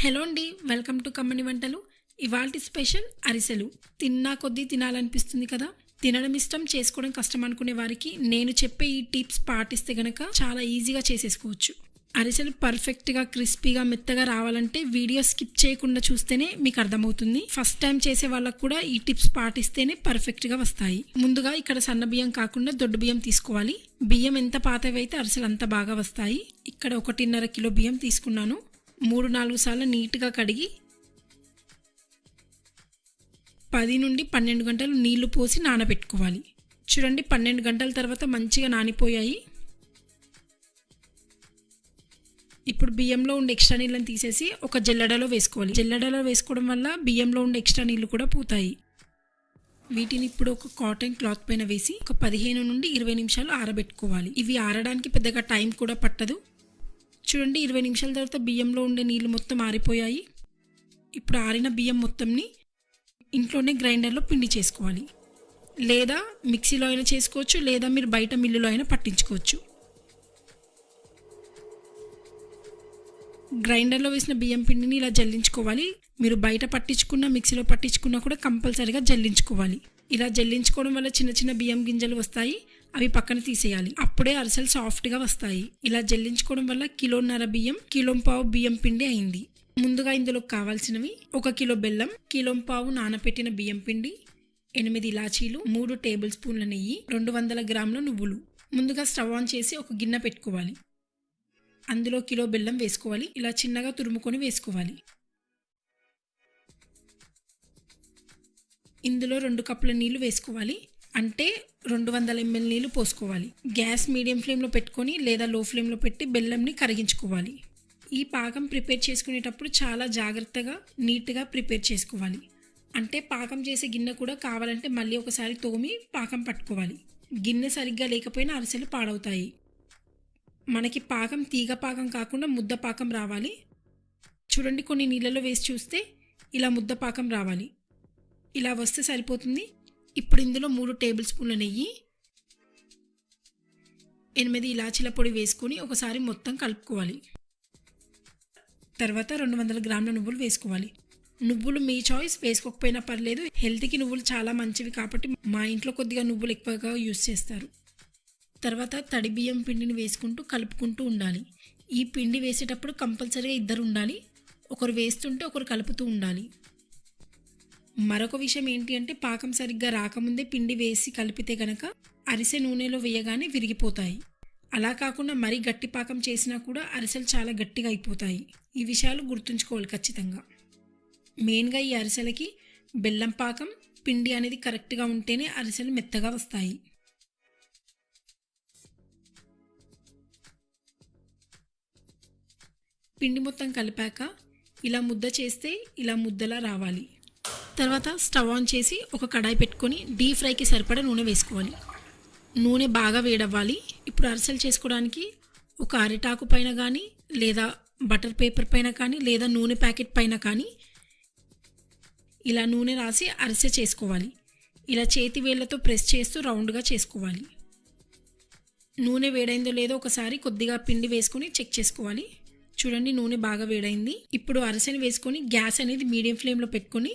Hello అండి welcome to కమ్మని వంటలు. ఇవాల్టి స్పెషల్ అరిసెలు. తిన్నా కొద్దీ తినాలనిపిస్తుంది కదా? తినడం ఇష్టం చేసుకోవడం కష్టం అనుకునే వారికి నేను చెప్పే ఈ టిప్స్ పాటిస్తే గనక చాలా ఈజీగా చేసేసుకోవచ్చు. అరిసెలు పర్ఫెక్ట్గా క్రిస్పీగా మెత్తగా రావాలంటే వీడియో స్కిప్ చేయకుండా చూస్తేనే మీకు అర్థమవుతుంది. ఫస్ట్ టైం చేసే వాళ్ళకు కూడా ఈ టిప్స్ పాటిస్తేనే పర్ఫెక్ట్గా వస్తాయి. ముందుగా ఇక్కడ సన్న బియ్యం కాకుండా దొడ్డు బియ్యం తీసుకోవాలి. బియ్యం ఎంత పాతవైతే అరిసెలు అంత బాగా వస్తాయి. ఇక్కడ ఒకటిన్నర కిలో బియ్యం తీసుకున్నాను. మూడు నాలుగు సార్లు నీట్గా కడిగి పది నుండి పన్నెండు గంటలు నీళ్ళు పోసి నానబెట్టుకోవాలి. చూడండి పన్నెండు గంటల తర్వాత మంచిగా నానిపోయాయి. ఇప్పుడు బియ్యంలో ఉండే ఎక్స్ట్రా నీళ్ళని తీసేసి ఒక జల్లెడలో వేసుకోవాలి. జల్లెడలో వేసుకోవడం వల్ల బియ్యంలో ఉండే ఎక్స్ట్రా నీళ్ళు కూడా పోతాయి. వీటిని ఇప్పుడు ఒక కాటన్ క్లాత్ పైన వేసి ఒక పదిహేను నుండి ఇరవై నిమిషాలు ఆరబెట్టుకోవాలి. ఇవి ఆరడానికి పెద్దగా టైం కూడా పట్టదు. చూడండి ఇరవై నిమిషాల తర్వాత బియ్యంలో ఉండే నీళ్ళు మొత్తం ఆరిపోయాయి. ఇప్పుడు ఆరిన బియ్యం మొత్తంని ఇంట్లోనే గ్రైండర్లో పిండి చేసుకోవాలి. లేదా మిక్సీలో అయినా చేసుకోవచ్చు లేదా మీరు బయట మిల్లులో అయినా పట్టించుకోవచ్చు. గ్రైండర్లో వేసిన బియ్యం పిండిని ఇలా జల్లించుకోవాలి. మీరు బయట పట్టించుకున్న మిక్సీలో పట్టించుకున్నా కూడా కంపల్సరీగా జల్లించుకోవాలి. ఇలా జల్లించుకోవడం వల్ల చిన్న చిన్న బియ్యం గింజలు వస్తాయి. అవి పక్కన తీసేయాలి. అప్పుడే అరిసెలు సాఫ్ట్గా వస్తాయి. ఇలా జల్లించుకోవడం వల్ల కిలోన్నర బియ్యం కిలో పావు బియ్యం పిండి అయింది. ముందుగా ఇందులో కావాల్సినవి ఒక కిలో బెల్లం కిలో పావు నానపెట్టిన బియ్యం పిండి ఎనిమిది ఇలాచీలు మూడు టేబుల్ స్పూన్ల నెయ్యి రెండు వందల గ్రాముల నువ్వులు. ముందుగా స్టవ్ ఆన్ చేసి ఒక గిన్నె పెట్టుకోవాలి. అందులో కిలో బెల్లం వేసుకోవాలి. ఇలా చిన్నగా తురుముకొని వేసుకోవాలి. ఇందులో రెండు కప్పుల నీళ్ళు వేసుకోవాలి. అంటే రెండు వందల ఎంఎల్ నీళ్ళు పోసుకోవాలి. గ్యాస్ మీడియం ఫ్లేమ్లో పెట్టుకొని లేదా లో ఫ్లేమ్లో పెట్టి బెల్లంని కరిగించుకోవాలి. ఈ పాకం ప్రిపేర్ చేసుకునేటప్పుడు చాలా జాగ్రత్తగా నీట్గా ప్రిపేర్ చేసుకోవాలి. అంటే పాకం చేసే గిన్నె కూడా కావాలంటే మళ్ళీ ఒకసారి తోమి పాకం పట్టుకోవాలి. గిన్నె సరిగ్గా లేకపోయినా అరిసెలు పాడవుతాయి. మనకి పాకం తీగ పాకం కాకుండా ముద్ద పాకం రావాలి. చూడండి కొన్ని నీళ్ళలో వేసి చూస్తే ఇలా ముద్ద పాకం రావాలి. ఇలా వస్తే సరిపోతుంది. ఇప్పుడు ఇందులో మూడు టేబుల్ స్పూన్ల నెయ్యి ఎనిమిది ఇలాచీల పొడి వేసుకొని ఒకసారి మొత్తం కలుపుకోవాలి. తర్వాత రెండు వందల గ్రాముల నువ్వులు వేసుకోవాలి. నువ్వులు మీ చాయిస్ వేసుకోకపోయినా పర్లేదు. హెల్త్కి నువ్వులు చాలా మంచివి కాబట్టి మా ఇంట్లో కొద్దిగా నువ్వులు ఎక్కువగా యూస్ చేస్తారు. తర్వాత తడి బియ్యం పిండిని వేసుకుంటూ కలుపుకుంటూ ఉండాలి. ఈ పిండి వేసేటప్పుడు కంపల్సరీగా ఇద్దరు ఉండాలి. ఒకరు వేస్తుంటే ఒకరు కలుపుతూ ఉండాలి. మరొక విషయం ఏంటి అంటే పాకం సరిగ్గా రాకముందే పిండి వేసి కలిపితే గనక అరిసె నూనెలో వేయగానే విరిగిపోతాయి. అలా కాకుండా మరీ గట్టి పాకం చేసినా కూడా అరిసెలు చాలా గట్టిగా అయిపోతాయి. ఈ విషయాలు గుర్తుంచుకోవాలి ఖచ్చితంగా. మెయిన్గా ఈ అరిసెలకి బెల్లం పాకం పిండి అనేది కరెక్ట్గా ఉంటేనే అరిసెలు మెత్తగా వస్తాయి. పిండి మొత్తం కలిపాక ఇలా ముద్ద చేస్తే ఇలా ముద్దలా రావాలి. తర్వాత స్టవ్ ఆన్ చేసి ఒక కడాయి పెట్టుకొని డీప్ ఫ్రైకి సరిపడా నూనె వేసుకోవాలి. నూనె బాగా వేడవ్వాలి. ఇప్పుడు అరిసెలు చేసుకోవడానికి ఒక అరిటాకు పైన కానీ లేదా బటర్ పేపర్ పైన కానీ లేదా నూనె ప్యాకెట్ పైన కానీ ఇలా నూనె రాసి అరిసె చేసుకోవాలి. ఇలా చేతి వేళ్ళతో ప్రెస్ చేస్తూ రౌండ్గా చేసుకోవాలి. నూనె వేడైందో లేదో ఒకసారి కొద్దిగా పిండి వేసుకొని చెక్ చేసుకోవాలి. చూడండి నూనె బాగా వేడైంది. ఇప్పుడు అరిసెని వేసుకొని గ్యాస్ అనేది మీడియం ఫ్లేమ్లో పెట్టుకొని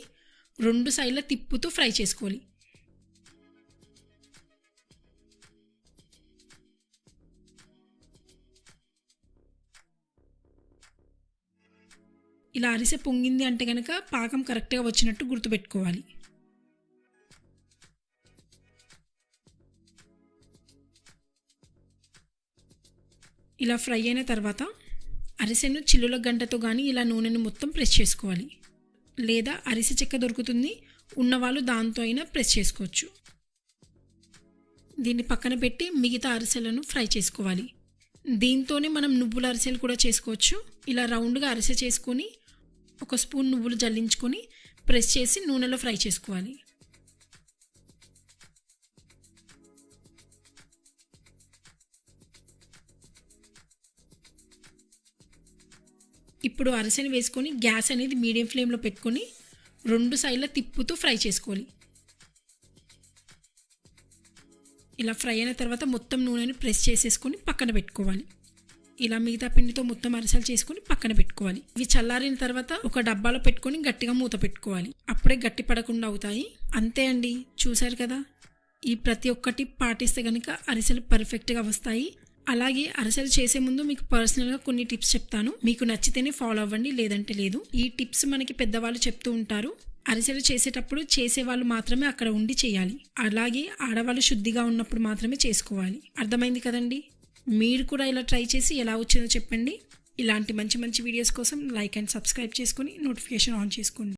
రెండు సైడ్ల తిప్పుతూ ఫ్రై చేసుకోవాలి. ఇలా అరిసె పొంగింది అంటే కనుక పాకం కరెక్ట్గా వచ్చినట్టు గుర్తుపెట్టుకోవాలి. ఇలా ఫ్రై అయిన తర్వాత అరిసెను చిల్లుల గంటతో కానీ ఇలా నూనెను మొత్తం ప్రెస్ చేసుకోవాలి. లేదా అరిసె చెక్క దొరుకుతుంది ఉన్నవాళ్ళు దాంతో అయినా ప్రెస్ చేసుకోవచ్చు. దీన్ని పక్కన పెట్టి మిగతా అరిసెలను ఫ్రై చేసుకోవాలి. దీంతోనే మనం నువ్వుల అరిసెలు కూడా చేసుకోవచ్చు. ఇలా రౌండ్గా అరిసె చేసుకొని ఒక స్పూన్ నువ్వులు జల్లించుకొని ప్రెస్ చేసి నూనెలో ఫ్రై చేసుకోవాలి. ఇప్పుడు అరిసెని వేసుకొని గ్యాస్ అనేది మీడియం ఫ్లేమ్లో పెట్టుకొని రెండు సైడ్ల తిప్పుతూ ఫ్రై చేసుకోవాలి. ఇలా ఫ్రై అయిన తర్వాత మొత్తం నూనెని ప్రెస్ చేసేసుకొని పక్కన పెట్టుకోవాలి. ఇలా మిగతా పిండితో మొత్తం అరిసెలు చేసుకొని పక్కన పెట్టుకోవాలి. ఇవి చల్లారిన తర్వాత ఒక డబ్బాలో పెట్టుకొని గట్టిగా మూత పెట్టుకోవాలి. అప్పుడే గట్టి పడకుండా అవుతాయి. అంతే అండి. చూశారు కదా? ఈ ప్రతి ఒక్కటి పాటిస్తే కనుక అరిసెలు పర్ఫెక్ట్గా వస్తాయి. అలాగే అరిసెలు చేసే ముందు మీకు పర్సనల్గా కొన్ని టిప్స్ చెప్తాను. మీకు నచ్చితేనే ఫాలో అవ్వండి లేదంటే లేదు. ఈ టిప్స్ మనకి పెద్దవాళ్ళు చెప్తూ ఉంటారు. అరిసెలు చేసేటప్పుడు చేసేవాళ్ళు మాత్రమే అక్కడ ఉండి చేయాలి. అలాగే ఆడవాళ్ళు శుద్ధిగా ఉన్నప్పుడు మాత్రమే చేసుకోవాలి. అర్థమైంది కదండి? మీరు కూడా ఇలా ట్రై చేసి ఎలా వచ్చిందో చెప్పండి. ఇలాంటి మంచి మంచి వీడియోస్ కోసం లైక్ అండ్ సబ్స్క్రైబ్ చేసుకొని నోటిఫికేషన్ ఆన్ చేసుకోండి.